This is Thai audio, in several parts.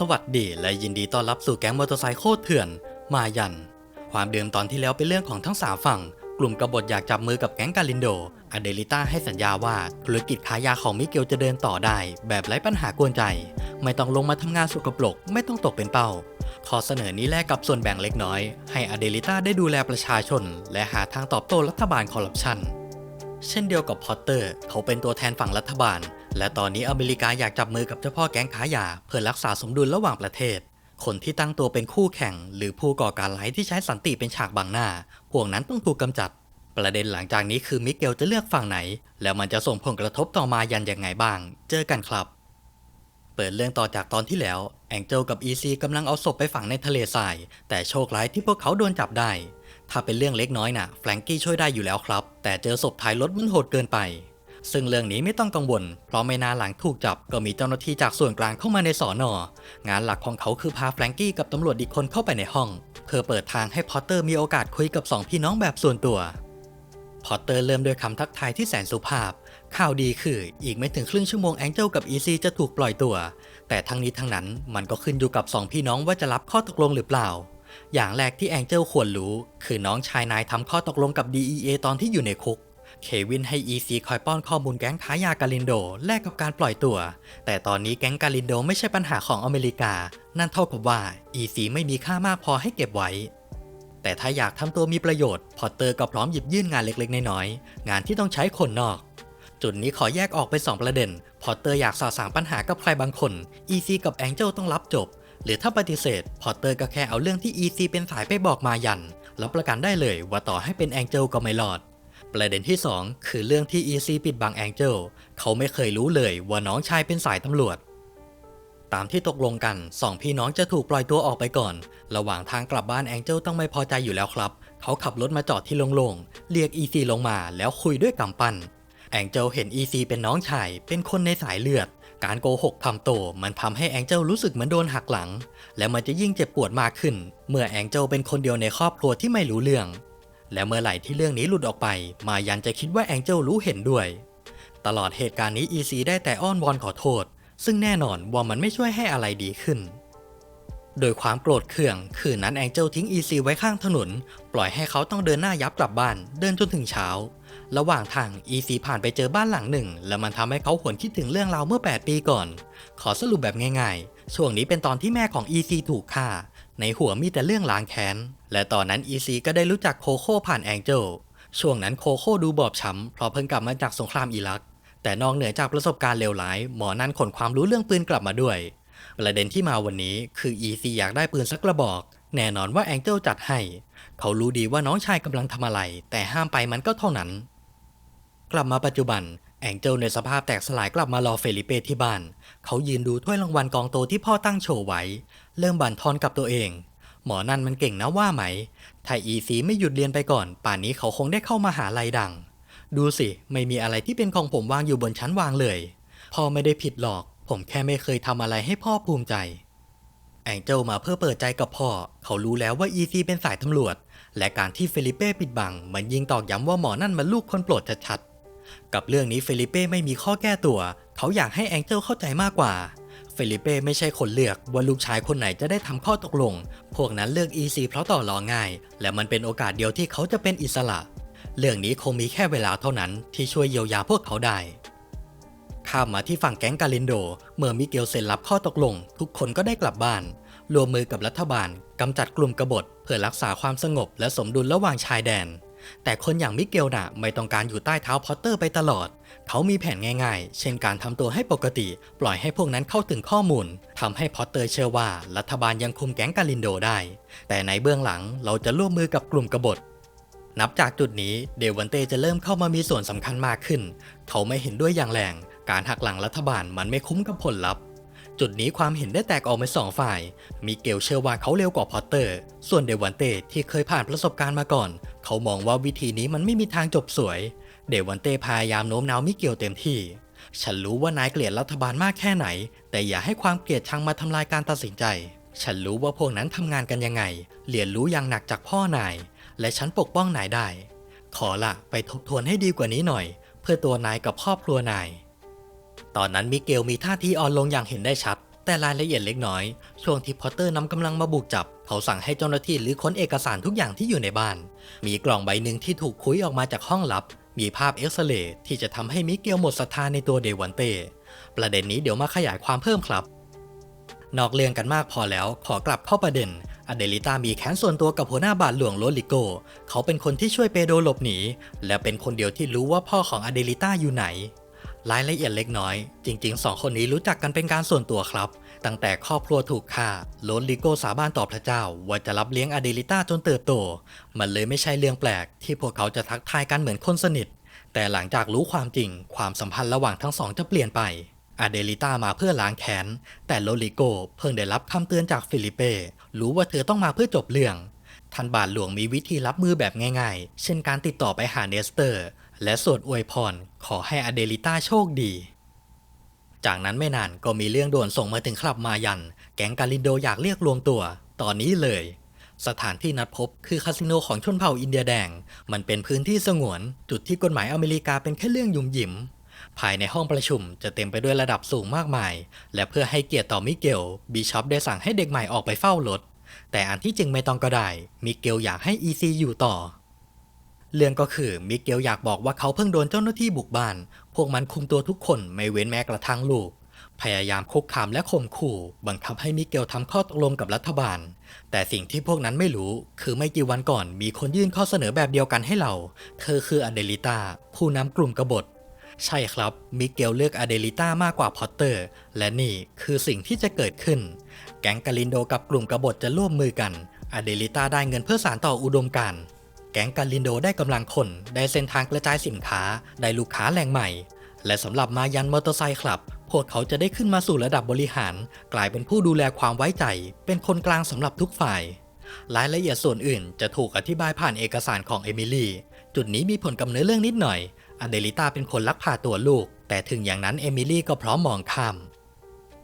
สวัสดีและยินดีต้อนรับสู่แก๊งมอเตอร์ไซค์โคตรเถื่อน มายัน ความเดิมตอนที่แล้วเป็นเรื่องของทั้งสามฝั่ง กลุ่มกบฏอยากจับมือกับแก๊งกาลินโดอเดลิต้าให้สัญญาว่าธุรกิจขายยาของมิเกลจะเดินต่อได้ แบบไร้ปัญหากวนใจ ไม่ต้องลงมาทำงานสุกปรกไม่ต้องตกเป็นเป้า ขอเสนอนี้แลกกับส่วนแบ่งเล็กน้อย ให้อเดลิต้าได้ดูแลประชาชน และหาทางตอบโต้รัฐบาลคอร์รัปชัน เช่นเดียวกับพอตเตอร์ เขาเป็นตัวแทนฝั่งรัฐบาล และตอนนี้อเมริกาอยากจับมือกับเจ้าพ่อแก๊งค้ายา เพื่อรักษาสมดุลระหว่างประเทศ คนที่ตั้งตัวเป็นคู่แข่ง หรือผู้ก่อการร้ายที่ใช้สันติเป็นฉากบังหน้า พวกนั้นต้องถูกกำจัด ประเด็นหลังจากนี้คือมิเกลจะเลือกฝั่งไหน แล้วมันจะส่งผลกระทบต่อมายันยังไงบ้าง เจอกันครับ เปิดเรื่องต่อจากตอนที่แล้วแองเจลกับอีซีกำลังเอาศพไปฝังในทะเลทราย แต่โชคร้ายที่พวกเขาโดนจับได้ ถ้าเป็นเรื่องเล็กน้อยน่ะแฟรงกี้ช่วยได้อยู่แล้วครับ แต่เจอศพท้ายรถมันโหดเกินไป ซึ่งเรื่องนี้ไม่ต้องกังวล เพราะไม่นานหลังถูกจับก็มีเจ้าหน้าที่จากส่วนกลางเข้ามาในสอนองานหลักของเขาคือพาแฟรงกี้กับตำรวจอีกคนเข้าไปในห้อง เพื่อเปิดทางให้พอตเตอร์มีโอกาสคุยกับสองพี่น้องแบบส่วนตัวพอตเตอร์เริ่มด้วยคำทักทายที่แสนสุภาพ ข่าวดีคืออีกไม่ถึงครึ่งชั่วโมงแองเจลกับอีซีจะถูกปล่อยตัว แต่ทั้งนี้ทั้งนั้นมันก็ขึ้นอยู่กับสองพี่น้องว่าจะรับข้อตกลงหรือเปล่า อย่างแรกที่แองเจิลควรรู้ คือน้องชายนายทำข้อตกลงกับ DEA ตอนที่อยู่ในคุก เควินให้ EC คอยป้อนข้อมูลแก๊งค้ายากาลินโด แลกกับการปล่อยตัว แต่ตอนนี้แก๊งกาลินโดไม่ใช่ปัญหาของอเมริกา นั่นเท่ากับว่า EC ไม่มีค่ามากพอให้เก็บไว้ แต่ถ้าอยากทำตัวมีประโยชน์ พอตเตอร์ก็พร้อมหยิบยื่นงานเล็กๆ น้อยๆ งานที่ต้องใช้คนนอกจุดนี้ขอแยกออกเป็น 2 ประเด็น พอตเตอร์อยากสาสางปัญหากับใครบางคน EC กับแองเจิลต้องรับจบ หรือถ้าปฏิเสธ พอตเตอร์ก็แค่เอาเรื่องที่ EC เป็นสายไปบอกมายันแล้วประกันได้เลยว่าต่อให้เป็นแองเจลก็ไม่รอด ประเด็นที่ 2 คือเรื่องที่ EC ปิดบังแองเจลเขาไม่เคยรู้เลยว่าน้องชายเป็นสายตำรวจ ตามที่ตกลงกันสองพี่น้องจะถูกปล่อยตัวออกไปก่อน ระหว่างทางกลับบ้านแองเจลต้องไม่พอใจอยู่แล้วครับ เขาขับรถมาจอดที่โล่งๆ เรียก EC ลงมาแล้วคุยด้วยกำปั้นแองเจลเห็น EC เป็นน้องชาย เป็นคนในสายเลือด การโกหกทำโตมันทำให้แองเจลรู้สึกเหมือนโดนหักหลัง และมันจะยิ่งเจ็บปวดมากขึ้น เมื่อแองเจลเป็นคนเดียวในครอบครัวที่ไม่รู้เรื่อง และเมื่อไหร่ที่เรื่องนี้หลุดออกไป มายันจะคิดว่าแองเจลรู้เห็นด้วย ตลอดเหตุการณ์นี้อีซีได้แต่อ้อนวอนขอโทษ ซึ่งแน่นอนว่ามันไม่ช่วยให้อะไรดีขึ้น โดยความโกรธเคือง คืนนั้นแองเจลทิ้ง EC ไว้ข้างถนน ปล่อยให้เขาต้องเดินหน้ายับกลับบ้าน เดินจนถึงเช้า ระหว่างทาง EC ผ่านไปเจอบ้านหลังหนึ่ง และมันทำให้เขาหวนคิดถึงเรื่องราวเมื่อ 8 ปีก่อน ขอสรุปแบบง่ายๆ ช่วงนี้เป็นตอนที่แม่ของ EC ถูกฆ่า ในหัวมีแต่เรื่องล้างแค้น และตอนนั้น EC ก็ได้รู้จักโคโค่ผ่านแองเจลช่วงนั้นโคโค่ดูบอบช้ำเพราะเพิ่งกลับมาจากสงครามอิรัก แต่นอกเหนือจากประสบการณ์เลวร้าย หมอนั่นขนความรู้เรื่องปืนกลับมาด้วย ประเด็นที่มาวันนี้คือ EC อยากได้ปืนสักกระบอก แน่นอนว่าแองเจลจัดให้ เขารู้ดีว่าน้องชายกำลังทำอะไร แต่ห้ามไปมันก็เท่านั้น กลับมาปัจจุบันแองเจลในสภาพแตกสลายกลับมารอเฟลิเป้ที่บ้าน เขายืนดูถ้วยรางวัลกองโตที่พ่อตั้งโชว์ไว้ เริ่มบั่นทอนกับตัวเอง หมอนั่นมันเก่งนะว่าไหมถ้า EC ไม่หยุดเรียนไปก่อน ป่านนี้เขาคงได้เข้ามาหาลัยดัง ดูสิ ไม่มีอะไรที่เป็นของผมวางอยู่บนชั้นวางเลย พ่อไม่ได้ผิดหรอก ผมแค่ไม่เคยทำอะไรให้พ่อภูมิใจ แองเจลมาเพื่อเปิดใจกับพ่อ เขารู้แล้วว่า EC เป็นสายตำรวจ และการที่เฟลิเป้ปิดบัง มันยิงตอกย้ำว่าหมอนั่นมันลูกคนโปรดชัดๆ กับเรื่องนี้เฟลิเป้ไม่มีข้อแก้ตัว เขาอยากให้แองเจลเข้าใจมากกว่า เฟลิเป้ไม่ใช่คนเลือกว่าลูกชายคนไหนจะได้ทำข้อตกลง พวกนั้นเลือก EC เพราะต่อรองง่าย และมันเป็นโอกาสเดียวที่เขาจะเป็นอิสระ เรื่องนี้คงมีแค่เวลาเท่านั้นที่ช่วยเยียวยาพวกเขาได้ ข้ามมาที่ฝั่งแก๊งกาลินโด เมื่อมิเกลเซ็นรับข้อตกลง ทุกคนก็ได้กลับบ้าน รวมมือกับรัฐบาลกำจัดกลุ่มกบฏ เพื่อรักษาความสงบและสมดุลระหว่างชายแดน แต่คนอย่างมิเกลน่ะไม่ต้องการอยู่ใต้เท้าพอตเตอร์ไปตลอด เขามีแผนง่ายๆ เช่นการทำตัวให้ปกติ ปล่อยให้พวกนั้นเข้าถึงข้อมูลทำให้พอตเตอร์เชื่อว่ารัฐบาลยังคุมแก๊งกาลินโดได้ แต่ในเบื้องหลังเราจะร่วมมือกับกลุ่มกบฏนับจากจุดนี้เดวันเต้จะเริ่มเข้ามามีส่วนสำคัญมากขึ้น เขาไม่เห็นด้วยอย่างแรง การหักหลังรัฐบาลมันไม่คุ้มกับผลลัพธ์ จุดนี้ความเห็นได้แตกออกเป็นสองฝ่ายมีเกลเชื่อว่าเขาเร็วกว่าพอตเตอร์ ส่วนเดวันเต้ที่เคยผ่านประสบการณ์มาก่อน เขามองว่าวิธีนี้มันไม่มีทางจบสวย เดวันเต้พยายามโน้มน้าวมิเกลเต็มที่ ฉันรู้ว่านายเกลียดรัฐบาลมากแค่ไหน แต่อย่าให้ความเกลียดชังมาทำลายการตัดสินใจ ฉันรู้ว่าพวกนั้นทำงานกันยังไง เรียนรู้อย่างหนักจากพ่อนาย และฉันปกป้องนายได้ ขอละไปทบทวนให้ดีกว่านี้หน่อย เพื่อตัวนายกับครอบครัวนาย ตอนนั้นมิเกลมีท่าทีอ่อนลงอย่างเห็นได้ชัด แต่รายละเอียดเล็กน้อย ช่วงที่พอตเตอร์นำกำลังมาบุกจับ เขาสั่งให้เจ้าหน้าที่หรือค้นเอกสารทุกอย่างที่อยู่ในบ้าน มีกล่องใบหนึ่งที่ถูกคุยออกมาจากห้องลับ มีภาพเอ็กซเรย์ที่จะทำให้มิเกลหมดศรัทธาในตัวเดวันเต้ประเด็นนี้เดี๋ยวมาขยายความเพิ่มครับ นอกเรื่องกันมากพอแล้วขอกลับเข้าประเด็นอเดลิต้ามีแค้นส่วนตัวกับหัวหน้าบาทหลวงโรลิโก เขาเป็นคนที่ช่วยเปโดหลบหนี และเป็นคนเดียวที่รู้ว่าพ่อของอเดลิต้าอยู่ไหน รายละเอียดเล็กน้อย จริงๆสองคนนี้รู้จักกันเป็นการส่วนตัวครับ ตั้งแต่ครอบครัวถูกฆ่าโรลิโกสาบานต่อพระเจ้า ว่าจะรับเลี้ยงอเดลิต้าจนเติบโต มันเลยไม่ใช่เรื่องแปลก ที่พวกเขาจะทักทายกันเหมือนคนสนิท แต่หลังจากรู้ความจริง ความสัมพันธ์ระหว่างทั้งสองจะเปลี่ยนไปอเดลิต้ามาเพื่อล้างแค้น แต่โลลิโกเพิ่งได้รับคำเตือนจากฟิลิเป้ รู้ว่าเธอต้องมาเพื่อจบเรื่องท่านบาทหลวงมีวิธีรับมือแบบง่ายๆ เช่นการติดต่อไปหาเนสเตอร์ และสวดอวยพรขอให้อเดลิต้าโชคดี จากนั้นไม่นานก็มีเรื่องด่วนส่งมาถึงคลับมายัน แก๊งกาลินโดอยากเรียกรวมตัว ตอนนี้เลย สถานที่นัดพบคือคาสิโนของชนเผ่าอินเดียแดง มันเป็นพื้นที่สงวน จุดที่กฎหมายอเมริกาเป็นแค่เรื่องยุ่มหยิมภายในห้องประชุมจะเต็มไปด้วยระดับสูงมากมาย และเพื่อให้เกียรติต่อมิเกลบิชอปได้สั่งให้เด็กใหม่ออกไปเฝ้ารถ แต่อันที่จริงไม่ต้องก็ได้ มิเกลอยากให้อีซีอยู่ต่อ เรื่องก็คือมิเกลอยากบอกว่าเขาเพิ่งโดนเจ้าหน้าที่บุกบ้าน พวกมันคุมตัวทุกคนไม่เว้นแม้กระทั่งลูก พยายามคุกคามและข่มขู่ บังคับให้มิเกลทำข้อตกลงกับรัฐบาล แต่สิ่งที่พวกนั้นไม่รู้ คือไม่กี่วันก่อนมีคนยื่นข้อเสนอแบบเดียวกันให้เรา เธอคืออเดลิต้าผู้นำกลุ่มกบฏใช่ครับ มิเกลเลือกอเดลิต้ามากกว่าพอตเตอร์ และนี่คือสิ่งที่จะเกิดขึ้น แก๊งกาลินโดกับกลุ่มกบฏจะร่วมมือกัน อเดลิต้าได้เงินเพื่อสานต่ออุดมการณ์ แก๊งกาลินโดได้กำลังคนได้เส้นทางกระจายสินค้าได้ลูกค้าแหล่งใหม่ และสำหรับมายันมอเตอร์ไซค์คลับ พวกเขาจะได้ขึ้นมาสู่ระดับบริหาร กลายเป็นผู้ดูแลความไว้ใจ เป็นคนกลางสำหรับทุกฝ่าย รายละเอียดส่วนอื่นจะถูกอธิบายผ่านเอกสารของเอมิลี่จุดนี้มีผลกับเนื้อเรื่องนิดหน่อย อเดลิต้าเป็นคนลักพาตัวลูก แต่ถึงอย่างนั้นเอมิลี่ก็พร้อมมองข้าม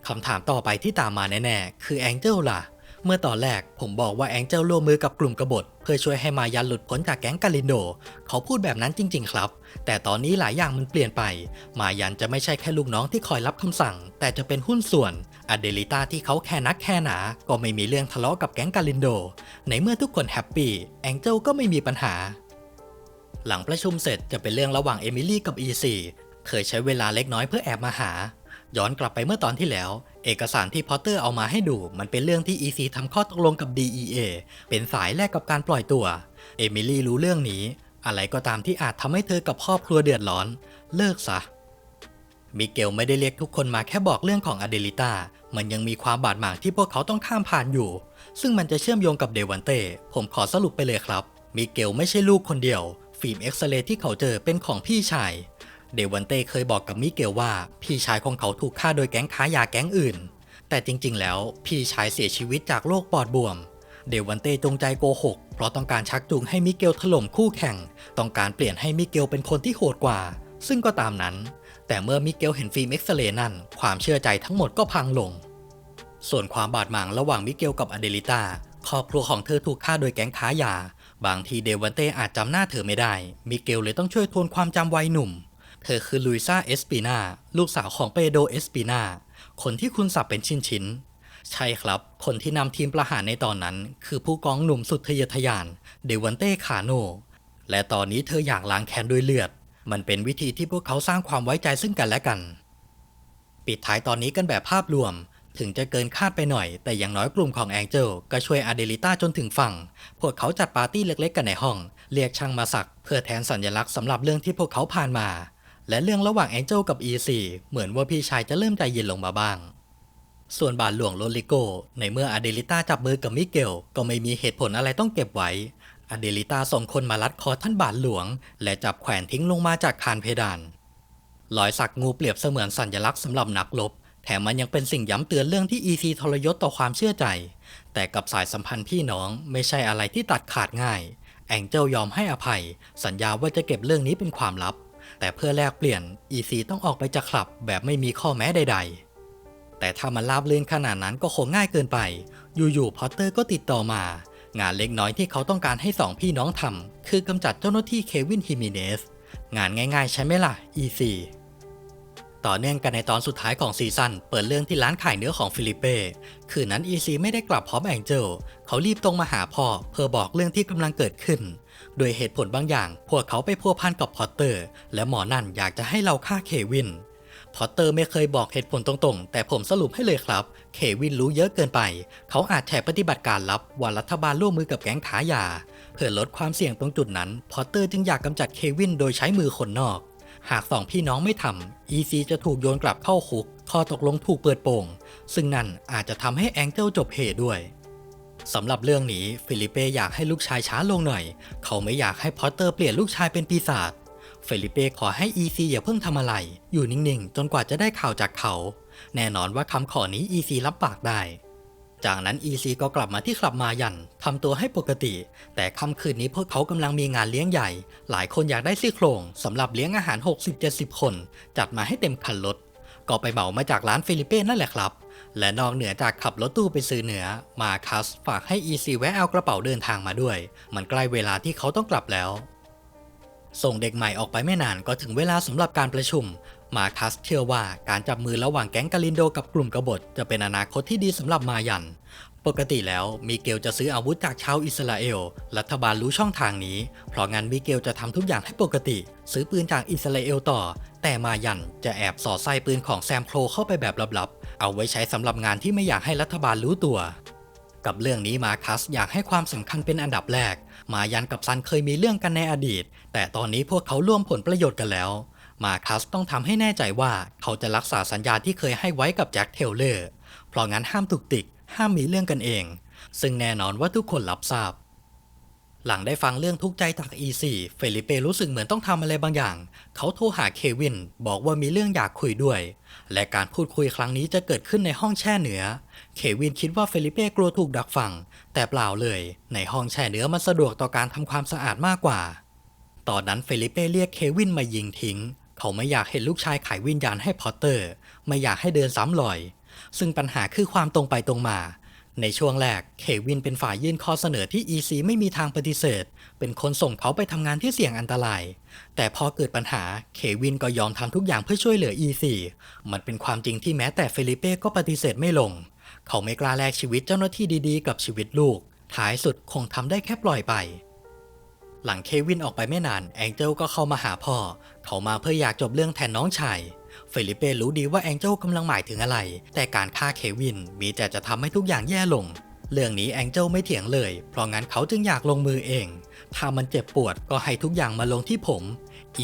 คำถามต่อไปที่ตามมาแน่ๆคือแองเจิลล่ะ เมื่อตอนแรกผมบอกว่าแองเจิลร่วมมือกับกลุ่มกบฏ เพื่อช่วยให้มายันหลุดพ้นจากแก๊งกาลินโด เขาพูดแบบนั้นจริง ๆ ครับ แต่ตอนนี้หลายอย่างมันเปลี่ยนไป มายันจะไม่ใช่แค่ลูกน้องที่คอยรับคำสั่ง แต่จะเป็นหุ้นส่วนอเดลิต้าที่เขาแค่นักแค่หนา ก็ไม่มีเรื่องทะเลาะกับแก๊งกาลินโด ในเมื่อทุกคนแฮปปี้แองเจิลก็ไม่มีปัญหา หลังประชุมเสร็จจะเป็นเรื่องระหว่างเอมิลี่กับ E4 เคยใช้เวลาเล็กน้อยเพื่อแอบมาหา ย้อนกลับไปเมื่อตอนที่แล้ว เอกสารที่พอตเตอร์เอามาให้ดูมันเป็นเรื่องที่ EC ทำข้อตกลงกับ DEA เป็นสายแลกกับการปล่อยตัว เอมิลี่รู้เรื่องนี้ อะไรก็ตามที่อาจทำให้เธอกับครอบครัวเดือดร้อน เลิกซะมิเกลไม่ได้เรียกทุกคนมาแค่บอกเรื่องของอเดลิต้า มันยังมีความบาดหมางที่พวกเขาต้องข้ามผ่านอยู่ ซึ่งมันจะเชื่อมโยงกับเดวันเต้ ผมขอสรุปไปเลยครับ มิเกลไม่ใช่ลูกคนเดียว ฟิล์มเอ็กซเรย์ที่เขาเจอเป็นของพี่ชาย เดวันเต้เคยบอกกับมิเกลว่า พี่ชายของเขาถูกฆ่าโดยแก๊งค้ายาแก๊งอื่น แต่จริงๆ แล้วพี่ชายเสียชีวิตจากโรคปอดบวม เดวันเต้จงใจโกหก เพราะต้องการชักจูงให้มิเกลถล่มคู่แข่ง ต้องการเปลี่ยนให้มิเกลเป็นคนที่โหดกว่า ซึ่งก็ตามนั้น แต่เมื่อมิเกลเห็นฟิล์มเอ็กซเรย์นั่น ความเชื่อใจทั้งหมดก็พังลง ส่วนความบาดหมางระหว่างมิเกลกับอเดลิต้าครอบครัวของเธอถูกฆ่าโดยแก๊งค้ายา บางทีเดวันเต้อาจจำหน้าเธอไม่ได้ มิเกลเลยต้องช่วยทวนความจำวัยหนุ่ม เธอคือลุยซาเอสปีนาลูกสาวของเปโดเอสปีนาคนที่คุณสับเป็นชิ้นๆใช่ครับ คนที่นำทีมประหารในตอนนั้น คือผู้กองหนุ่มสุดทะเยอทะยาน เดวันเต้คาโน และตอนนี้เธออยากล้างแค้นด้วยเลือด มันเป็นวิธีที่พวกเขาสร้างความไว้ใจซึ่งกันและกัน ปิดท้ายตอนนี้กันแบบภาพรวม ถึงจะเกินคาดไปหน่อย แต่อย่างน้อยกลุ่มของแองเจลก็ช่วยอเดลิต้าจนถึงฝั่ง พวกเขาจัดปาร์ตี้เล็กๆ กันในห้อง เรียกช่างมาสัก เพื่อแทนสัญลักษณ์สำหรับเรื่องที่พวกเขาผ่านมา และเรื่องระหว่างแองเจลกับ E4 เหมือนว่าพี่ชายจะเริ่มใจเย็นลงมาบ้าง ส่วนบาทหลวงโรลิโก ในเมื่ออเดลิต้าจับมือกับมิเกล ก็ไม่มีเหตุผลอะไรต้องเก็บไว้ อเดลิต้าส่งคนมารัดคอท่านบาทหลวง และจับแขวนทิ้งลงมาจากคานเพดาน รอยสักงูเปรียบเสมือนสัญลักษณ์สำหรับนักรบแถมมันยังเป็นสิ่งย้ำเตือนเรื่องที่ EC ทรยศต่อความเชื่อใจ แต่กับสายสัมพันธ์พี่น้องไม่ใช่อะไรที่ตัดขาดง่าย แองเจลยอมให้อภัย สัญญาว่าจะเก็บเรื่องนี้เป็นความลับ แต่เพื่อแลกเปลี่ยน EC ต้องออกไปจากคลับแบบไม่มีข้อแม้ใด ๆ แต่ถ้ามันราบรื่นขนาดนั้นก็คงง่ายเกินไป อยู่ๆพอตเตอร์ก็ติดต่อมา งานเล็กน้อยที่เขาต้องการให้สองพี่น้องทำคือกำจัดเจ้าหน้าที่เควินฮิมิเนสงานง่ายๆ ใช่ไหมล่ะ EC ต่อเนื่องกันในตอนสุดท้ายของซีซั่นเปิดเรื่องที่ร้านขายเนื้อของฟิลิเป้คืนนั้นอีซีไม่ได้กลับพร้อมแองเจลเขารีบตรงมาหาพ่อเพื่อบอกเรื่องที่กำลังเกิดขึ้น โดยเหตุผลบางอย่าง พวกเขาไปพัวพันกับพอตเตอร์ และหมอนั่นอยากจะให้เราฆ่าเควิน พอตเตอร์ไม่เคยบอกเหตุผลตรงๆ แต่ผมสรุปให้เลยครับ เควินรู้เยอะเกินไป เขาอาจแฉปฏิบัติการลับว่ารัฐบาลร่วมมือกับแก๊งขายยา เพื่อลดความเสี่ยงตรงจุดนั้น พอตเตอร์จึงอยากกำจัดเควินโดยใช้มือคนนอก หากสองพี่น้องไม่ทำอีซีจะถูกโยนกลับเข้าคุกข้อตกลงถูกเปิดโปงซึ่งนั่นอาจจะทำให้แองเจิลจบเหตุด้วย สำหรับเรื่องนี้ฟิลิเป้อยากให้ลูกชายช้าลงหน่อย เขาไม่อยากให้พอตเตอร์เปลี่ยนลูกชายเป็นปีศาจเฟลิเป้ขอให้อีซีอย่าเพิ่งทำอะไร อยู่นิ่งๆ จนกว่าจะได้ข่าวจากเขา แน่นอนว่าคำขอนี้อีซีรับปากได้ จากนั้นอีซีก็กลับมาที่คลับมายันทำตัวให้ปกติ แต่ค่ำคืนนี้พวกเขากำลังมีงานเลี้ยงใหญ่ หลายคนอยากได้ซี่โครงสำหรับเลี้ยงอาหาร 60-70 คน จัดมาให้เต็มคันรถก็ไปเหมามาจากร้านฟิลิเป้นั่นแหละครับ และนอกเหนือจากขับรถตู้ไปซื้อเนื้อ มาคัสฝากให้อีซีแวะเอากระเป๋าเดินทางมาด้วย มันใกล้เวลาที่เขาต้องกลับแล้ว ส่งเด็กใหม่ออกไปไม่นานก็ถึงเวลาสำหรับการประชุม มาคัสเชื่อว่าการจับมือระหว่างแก๊งกาลินโดกับกลุ่มกบฏจะเป็นอนาคตที่ดีสำหรับมายัน ปกติแล้วมิเกลจะซื้ออาวุธจากชาวอิสราเอล รัฐบาลรู้ช่องทางนี้ เพราะงั้นมิเกลจะทำทุกอย่างให้ปกติ ซื้อปืนจากอิสราเอลต่อ แต่มายันจะแอบสอดไส้ปืนของแซมโครเข้าไปแบบลับๆ เอาไว้ใช้สำหรับงานที่ไม่อยากให้รัฐบาลรู้ตัว กับเรื่องนี้มาคัสอยากให้ความสำคัญเป็นอันดับแรก มายันกับซันเคยมีเรื่องกันในอดีต แต่ตอนนี้พวกเขาร่วมผลประโยชน์กันแล้ว มาคัสต้องทำให้แน่ใจว่าเขาจะรักษาสัญญาที่เคยให้ไว้กับแจ็คเทลเลอร์ เพราะงั้นห้ามตุกติก ห้ามมีเรื่องกันเอง ซึ่งแน่นอนว่าทุกคนรับทราบ หลังได้ฟังเรื่องทุกใจจากอีซีเฟลิเป้รู้สึกเหมือนต้องทำอะไรบางอย่าง เขาโทรหาเควิน บอกว่ามีเรื่องอยากคุยด้วย และการพูดคุยครั้งนี้จะเกิดขึ้นในห้องแช่เนื้อ เควินคิดว่าเฟลิเป้กลัวถูกดักฟัง แต่เปล่าเลย ในห้องแช่เนื้อมันสะดวกต่อการทำความสะอาดมากกว่า ตอนนั้นเฟลิเป้เรียกเควินมายิงทิ้ง เขาไม่อยากเห็นลูกชายขายวิญญาณให้พอตเตอร์ ไม่อยากให้เดินซ้ำรอย ซึ่งปัญหาคือความตรงไปตรงมา ในช่วงแรกเควินเป็นฝ่ายยื่นข้อเสนอที่ EC ไม่มีทางปฏิเสธ เป็นคนส่งเขาไปทำงานที่เสี่ยงอันตราย แต่พอเกิดปัญหาเควินก็ยอมทำทุกอย่างเพื่อช่วยเหลือ EC มันเป็นความจริงที่แม้แต่เฟลิเป้ก็ปฏิเสธไม่ลง เขาไม่กล้าแลกชีวิตเจ้าหน้าที่ดีๆ กับชีวิตลูก ท้ายสุดคงทำได้แค่ปล่อยไปหลังเควินออกไปไม่นานแองเจิลก็เข้ามาหาพ่อ เขามาเพื่ออยากจบเรื่องแทนน้องชาย ฟลิเป้รู้ดีว่าแองเจิลกำลังหมายถึงอะไร แต่การฆ่าเควินมีแต่จะทำให้ทุกอย่างแย่ลง เรื่องนี้แองเจิลไม่เถียงเลย เพราะงั้นเขาจึงอยากลงมือเอง ถ้ามันเจ็บปวดก็ให้ทุกอย่างมาลงที่ผม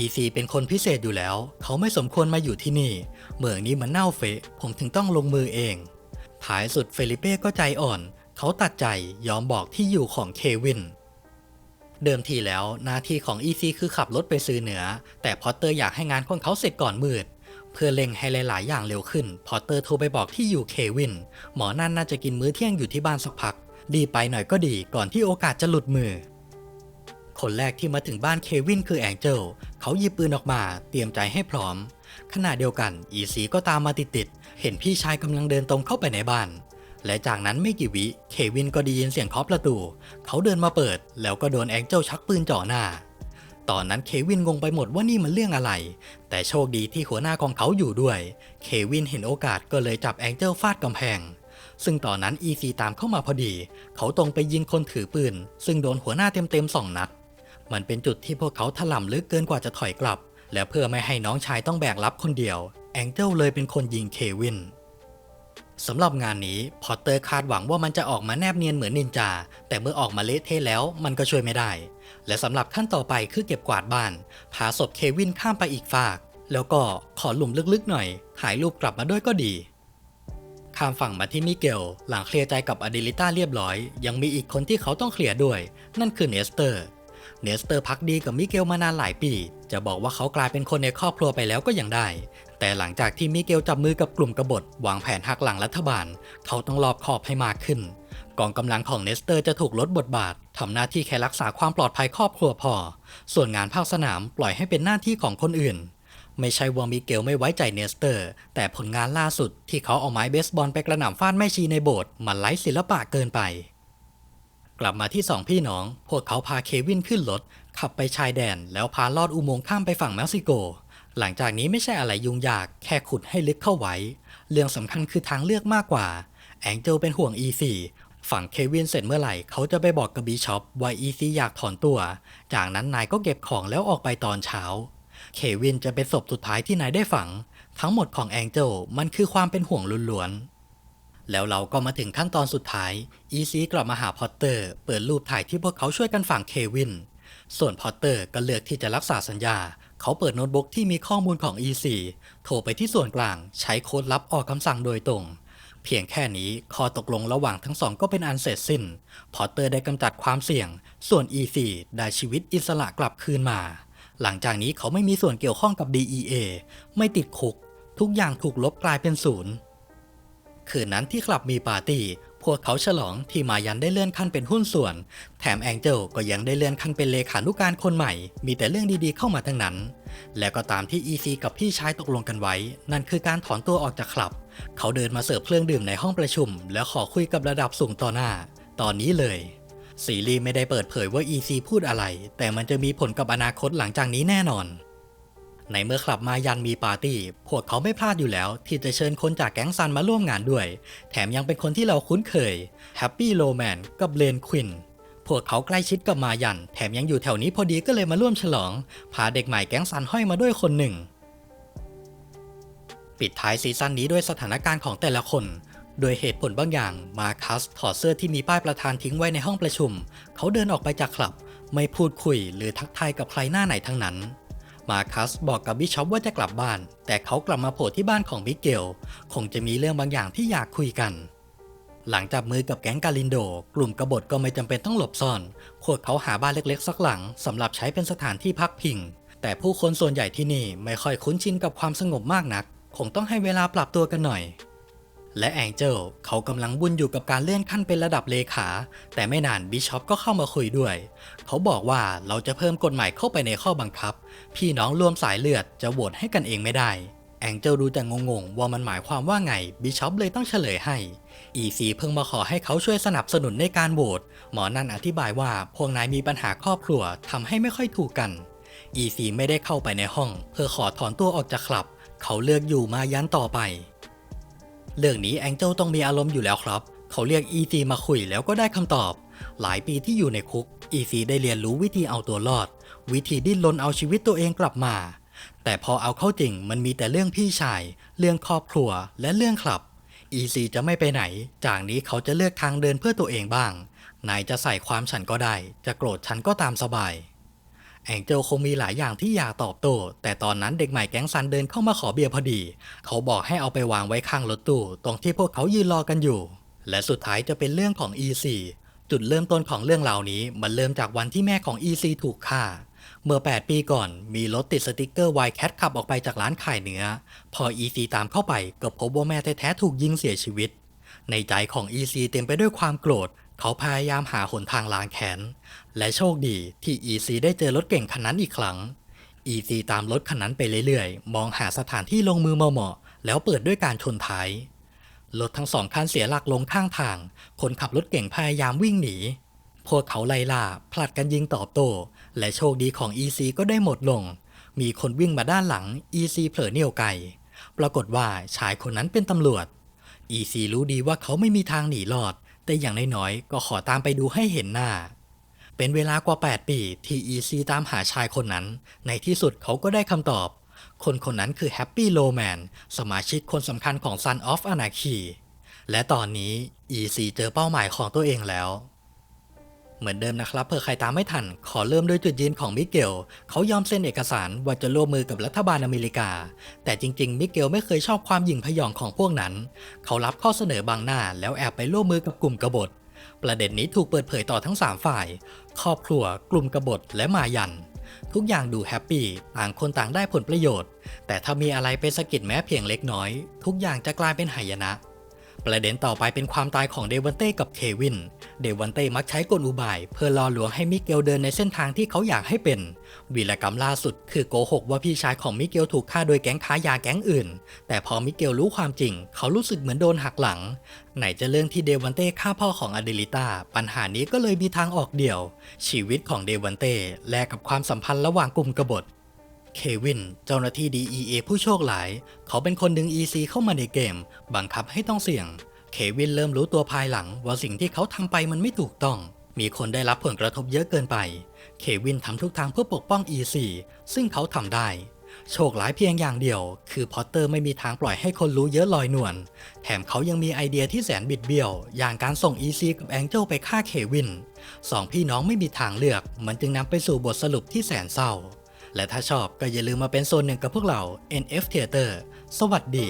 EC เป็นคนพิเศษอยู่แล้ว เขาไม่สมควรมาอยู่ที่นี่ เมืองนี้มันเน่าเฟะ ผมถึงต้องลงมือเอง ท้ายสุดเฟลิเป้ก็ใจอ่อน เขาตัดใจยอมบอกที่อยู่ของเควิน เดิมทีแล้วหน้าที่ของ EC คือขับรถไปซื้อเนื้อ แต่พอตเตอร์อยากให้งานของเขาเสร็จก่อนมืด เพื่อเล็งให้หลาย ๆ อย่างเร็วขึ้น พอเตอร์โทรไปบอกที่อยู่เควิน หมอนั่นน่าจะกินมื้อเที่ยงอยู่ที่บ้านสักพัก ดีไปหน่อยก็ดีก่อนที่โอกาสจะหลุดมือ คนแรกที่มาถึงบ้านเควินคือแองเจลเขาหยิบปืนออกมาเตรียมใจให้พร้อม ขณะเดียวกันอีซีก็ตามมาติด ๆ เห็นพี่ชายกำลังเดินตรงเข้าไปในบ้านและจากนั้นไม่กี่วิ เควินก็ได้ยินเสียงเคาะประตู เขาเดินมาเปิด แล้วก็โดนแองเจลชักปืนจ่อหน้า ตอนนั้นเควินงงไปหมดว่านี่มันเรื่องอะไร แต่โชคดีที่หัวหน้าของเขาอยู่ด้วย เควินเห็นโอกาสก็เลยจับแองเจิลฟาดกำแพง ซึ่งตอนนั้นอีซีตามเข้ามาพอดี เขาตรงไปยิงคนถือปืน ซึ่งโดนหัวหน้าเต็มๆสองนัด มันเป็นจุดที่พวกเขาถล่มลึกเกินกว่าจะถอยกลับ และเพื่อไม่ให้น้องชายต้องแบกรับคนเดียว แองเจิลเลยเป็นคนยิงเควิน สำหรับงานนี้พอตเตอร์คาดหวังว่ามันจะออกมาแนบเนียนเหมือนนินจา แต่เมื่อออกมาเละเทะแล้วมันก็ช่วยไม่ได้ และสำหรับขั้นต่อไปคือเก็บกวาดบ้าน พาศพเควินข้ามไปอีกฝาก แล้วก็ขอหลุมลึกๆหน่อย ถ่ายรูปกลับมาด้วยก็ดี ข้ามฝั่งมาที่มิเกล หลังเคลียร์ใจกับอเดลิต้าเรียบร้อย ยังมีอีกคนที่เขาต้องเคลียร์ด้วย นั่นคือเนสเตอร์ เนสเตอร์พักดีกับมิเกลมานานหลายปี จะบอกว่าเขากลายเป็นคนในครอบครัวไปแล้วก็ยังได้ แต่หลังจากที่มิเกลจับมือกับกลุ่มกบฏวางแผนหักหลังรัฐบาล เขาต้องรอบคอบให้มากขึ้น กองกำลังของเนสเตอร์จะถูกลดบทบาททำหน้าที่แค่รักษาความปลอดภัยครอบครัวพอ ส่วนงานภาคสนามปล่อยให้เป็นหน้าที่ของคนอื่น ไม่ใช่ว่ามิเกลไม่ไว้ใจเนสเตอร์ แต่ผลงานล่าสุดที่เขาเอาไม้เบสบอลไปกระหน่ำฟาดแม่ชีในโบสถ์มันไร้ศิลปะเกินไป กลับมาที่สองพี่น้อง พวกเขาพาเควินขึ้นรถขับไปชายแดน แล้วพาลอดอุโมงค์ข้ามไปฝั่งเม็กซิโก หลังจากนี้ไม่ใช่อะไรยุ่งยากแค่ขุดให้ลึกเข้าไว้ เรื่องสำคัญคือทางเลือกมากกว่า แองเจลเป็นห่วง E4 ฝั่งเควินเสร็จเมื่อไหร่ เขาจะไปบอกกับบีชอปว่า E4 อยากถอนตัว จากนั้นนายก็เก็บของแล้วออกไปตอนเช้า เควินจะเป็นศพสุดท้ายที่นายได้ฝัง ทั้งหมดของแองเจลมันคือความเป็นห่วงล้วนๆ แล้วเราก็มาถึงขั้นตอนสุดท้ายอีซีกลับมาหาพอตเตอร์ เปิดรูปถ่ายที่พวกเขาช่วยกันฝังเควิน ส่วนพอตเตอร์ก็เลือกที่จะรักษาสัญญา เขาเปิดโน้ตบุ๊กที่มีข้อมูลของ E4 โทรไปที่ส่วนกลาง ใช้โค้ดลับออกคำสั่งโดยตรง เพียงแค่นี้ข้อตกลงระหว่างทั้งสองก็เป็นอันเสร็จสิ้น พอเตอร์ได้กำจัดความเสี่ยง ส่วน E4 ได้ชีวิตอิสระกลับคืนมา หลังจากนี้เขาไม่มีส่วนเกี่ยวข้องกับ DEA ไม่ติดคุก ทุกอย่างถูกลบกลายเป็นศูนย์คืนนั้นที่คลับมีปาร์ตี้ วกเขาฉลองที่มายันได้เลื่อนขั้นเป็นหุ้นส่วน แถมแองเจลก็ยังได้เลื่อนขั้นเป็นเลขานุการคนใหม่ มีแต่เรื่องดีๆเข้ามาทั้งนั้น และก็ตามที่ EC กับพี่ชายตกลงกันไว้ นั่นคือการถอนตัวออกจากคลับ เขาเดินมาเสิร์ฟเครื่องดื่มในห้องประชุม แล้วขอคุยกับระดับสูงต่อหน้า ตอนนี้เลยซีรีส์ไม่ได้เปิดเผยว่า EC พูดอะไร แต่มันจะมีผลกับอนาคตหลังจากนี้แน่นอน ในเมื่อคลับมายันมีปาร์ตี้ พวกเขาไม่พลาดอยู่แล้ว ที่จะเชิญคนจากแก๊งซันมาร่วมงานด้วย แถมยังเป็นคนที่เราคุ้นเคยแฮปปี้โ m แมนกับเลนควินพวกเขาใกล้ชิดกับมายัน แถมยังอยู่แถวนี้พอดีก็เลยมาร่วมฉลอง พาเด็กใหม่แก๊งซันห้อยมาด้วยคนหนึ่ง ปิดท้ายซีซั่นนี้ด้วยสถานการณ์ของแต่ละคน โดยเหตุผลบางอย่าง มาคัสถอดเสื้อที่มีป้ายประธานทิ้งไว้ในห้องประชุม เขาเดินออกไปจากคลับ ไม่พูดคุยหรือทักทายกับใครหน้าไหนทั้งนั้น มาคัสบอกกับบิชอปว่าจะกลับบ้าน แต่เขากลับมาโผล่ที่บ้านของมิเกล คงจะมีเรื่องบางอย่างที่อยากคุยกัน หลังจับมือกับแก๊งกาลินโด กลุ่มกบฏก็ไม่จำเป็นต้องหลบซ่อน พวกเขาหาบ้านเล็กๆ สักหลังสำหรับใช้เป็นสถานที่พักพิง แต่ผู้คนส่วนใหญ่ที่นี่ไม่ค่อยคุ้นชินกับความสงบมากนัก คงต้องให้เวลาปรับตัวกันหน่อย และแองเจลเขากำลังวุ่นอยู่กับการเลื่อนขั้นเป็นระดับเลขา แต่ไม่นานบิชอปก็เข้ามาคุยด้วย เขาบอกว่าเราจะเพิ่มกฎหมายเข้าไปในข้อบังคับ พี่น้องรวมสายเลือดจะโหวตให้กันเองไม่ได้ แองเจลดูจะงงๆว่ามันหมายความว่าไงบิชอปเลยต้องเฉลยให้อีซีเพิ่งมาขอให้เขาช่วยสนับสนุนในการโหวตหมอนั่นอธิบายว่าพวกนายมีปัญหาครอบครัวทำให้ไม่ค่อยถูกกันอีซีไม่ได้เข้าไปในห้อง เพื่อขอถอนตัวออกจากคลับ เขาเลือกอยู่มายันต่อไป เรื่องนี้แองเจิลต้องมีอารมณ์อยู่แล้วครับ เขาเรียกอีซีมาคุยแล้วก็ได้คำตอบ หลายปีที่อยู่ในคุกอีซีได้เรียนรู้วิธีเอาตัวรอด วิธีดิ้นรนเอาชีวิตตัวเองกลับมา แต่พอเอาเข้าจริงมันมีแต่เรื่องพี่ชาย เรื่องครอบครัวและเรื่องคลับอีซีจะไม่ไปไหน จากนี้เขาจะเลือกทางเดินเพื่อตัวเองบ้างนายจะใส่ความฉันก็ได้ จะโกรธฉันก็ตามสบาย แองเจลคงมีหลายอย่างที่อยากตอบโต้แต่ตอนนั้นเด็กใหม่แก๊งซันเดินเข้ามาขอเบียร์พอดี เขาบอกให้เอาไปวางไว้ข้างรถตู้ ตรงที่พวกเขายืนรอกันอยู่ และสุดท้ายจะเป็นเรื่องของ E4 จุดเริ่มต้นของเรื่องรานี้ มันเริ่มจากวันที่แม่ของ E4 ถูกฆ่า เมื่อ 8 ปีก่อน มีรถติดสติกเกอร์ Wildcat ขับออกไปจากร้านขายเนื้อ พอ E4 ตามเข้าไปก็พบว่าแม่แท้ๆถูกยิงเสียชีวิต ในใจของ E4 เต็มไปด้วยความโกรธ เขาพยายามหาหนทางล้างแค้น และโชคดีที่ EC ได้เจอรถเก่งคันนั้นอีกครั้ง EC ตามรถคันนั้นไปเรื่อยๆ มองหาสถานที่ลงมือเหมาะๆแล้วเปิดด้วยการชนท้าย รถทั้งสองคันเสียหลักลงข้างทาง คนขับรถเก่งพยายามวิ่งหนี พวกเขาไล่ล่าผลัดกันยิงตอบโต้ และโชคดีของ EC ก็ได้หมดลง มีคนวิ่งมาด้านหลัง EC เผลอเหนี่ยวไกปรากฏว่าชายคนนั้นเป็นตำรวจ EC รู้ดีว่าเขาไม่มีทางหนีรอด แต่อย่างน้อยๆก็ขอตามไปดูให้เห็นหน้า เป็นเวลากว่า 8 ปีที่ EC ตามหาชายคนนั้น ในที่สุดเขาก็ได้คำตอบ คนคนนั้นคือแฮปปี้โลแมนสมาชิกคนสำคัญของ Sun of Anarchy และตอนนี้ EC เจอเป้าหมายของตัวเองแล้ว เหมือนเดิมนะครับเผื่อใครตามไม่ทัน ขอเริ่มด้วยจุดยืนของมิเกลเขายอมเซ็นเอกสารว่าจะร่วมมือกับรัฐบาลอเมริกา แต่จริงๆมิเกลไม่เคยชอบความหยิ่งพยองของพวกนั้น เขารับข้อเสนอบางหน้า แล้วแอบไปร่วมมือกับกลุ่มกบฏ ประเด็นนี้ถูกเปิดเผยต่อทั้ง 3 ฝ่าย ครอบครัว กลุ่มกบฏและมายันทุกอย่างดูแฮปปี้ต่างคนต่างได้ผลประโยชน์ แต่ถ้ามีอะไรไปสะกิดแม้เพียงเล็กน้อย ทุกอย่างจะกลายเป็นหายนะ ประเด็นต่อไปเป็นความตายของเดวันเต้กับเควิน เดวันเต้มักใช้กลอุบาย เพื่อล่อลวงให้มิเกลเดินในเส้นทางที่เขาอยากให้เป็น วีรกรรมล่าสุดคือโกหกว่าพี่ชายของมิเกลถูกฆ่าโดยแก๊งค้ายาแก๊งอื่น แต่พอมิเกลรู้ความจริง เขารู้สึกเหมือนโดนหักหลัง ไหนจะเรื่องที่เดวันเต้ฆ่าพ่อของอเดลิต้า ปัญหานี้ก็เลยมีทางออกเดี่ยว ชีวิตของเดวันเต้แลกกับความสัมพันธ์ระหว่างกลุ่มกบฏ เควิน เจ้าหน้าที่ DEA ผู้โชคหลาย เขาเป็นคนดึง EC เข้ามาในเกม บังคับให้ต้องเสี่ยง เควินเริ่มรู้ตัวภายหลังว่าสิ่งที่เขาทำไปมันไม่ถูกต้อง มีคนได้รับผลกระทบเยอะเกินไป เควินทำทุกทางเพื่อปกป้อง EC ซึ่งเขาทำได้ โชคร้ายเพียงอย่างเดียว คือพอตเตอร์ไม่มีทางปล่อยให้คนรู้เยอะลอยนวล แถมเขายังมีไอเดียที่แสนบิดเบี้ยว อย่างการส่ง EC กับแองเจิลไปฆ่าเควินสองพี่น้องไม่มีทางเลือก มันจึงนำไปสู่บทสรุปที่แสนเศร้า และถ้าชอบก็อย่าลืมมาเป็นโซนหนึ่งกับพวกเรา NF Theater สวัสดี